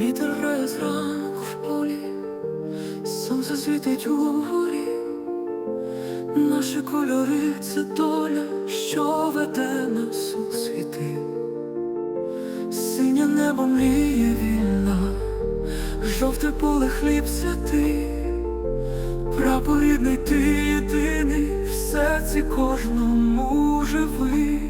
Вітер грає зранку в полі, сонце світить у горі, наші кольори це доля, що веде нас у світи. Синє небо мріє вільна, жовте поле хліб святий, прапор рідний ти єдиний, в серці кожному живий.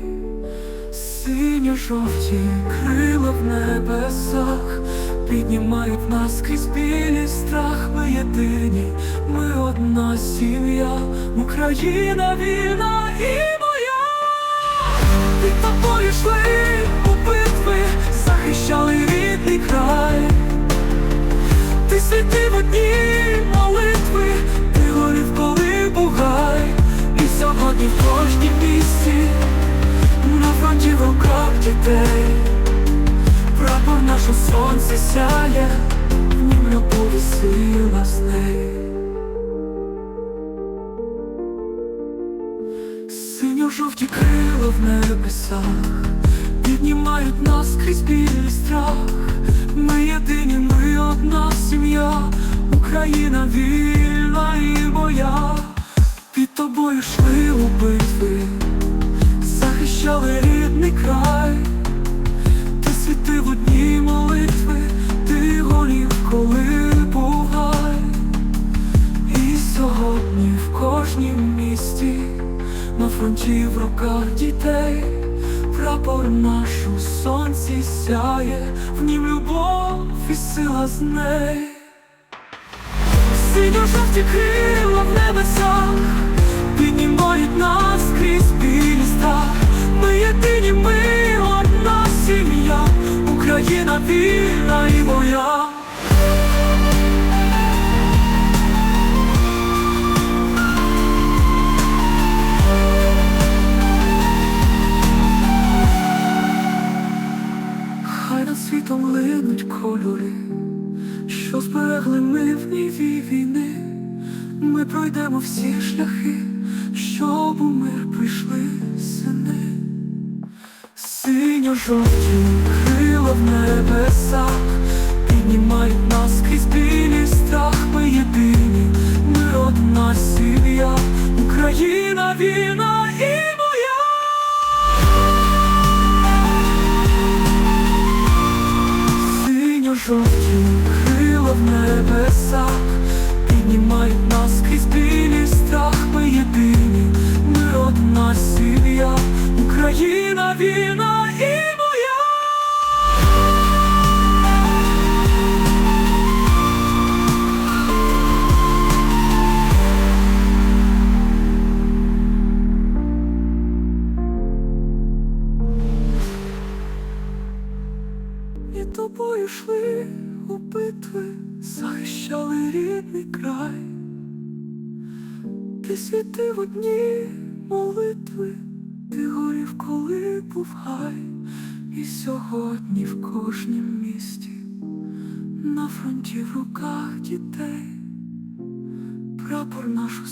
Синьо-жовті крила в небесах піднімають нас крізь білий страх. Ми єдині, ми одна сім'я, Україна вільна і моя. Під тобою йшли у битви, захищали рідний край. Ти святив одні молитви, ти горів, коли бугай, і сьогодні в кожній місці на фронті в руках дітей, сонці сяє, в нім любов сила з неї. Синьо-жовті крила в небесах піднімають нас крізь білий страх. Ми єдині, ми одна сім'я, Україна вільна і моя. Кожнім місті на фронті в руках дітей, прапор наш у сонці сяє, в нім любов і сила з неї. Синьо-жовті крила в небесах піднімають нас крізь білі страх. Ми єдині, ми одна сім'я, Україна вільна і моя. Що ми в ніві війни. Ми пройдемо всі шляхи, щоб у мир прийшли сини. Синьо-жовті крила в небесах піднімають нас в небесах піднімають нас крізь білий страх. Ми єдині, ми одна сім'я, Україна вільна і моя. І тобою йшли у битви, захищали рідний край. Ти світив одні молитви, ти горів, коли був гай, і сьогодні в кожнім місті, на фронті в руках дітей, прапор наш у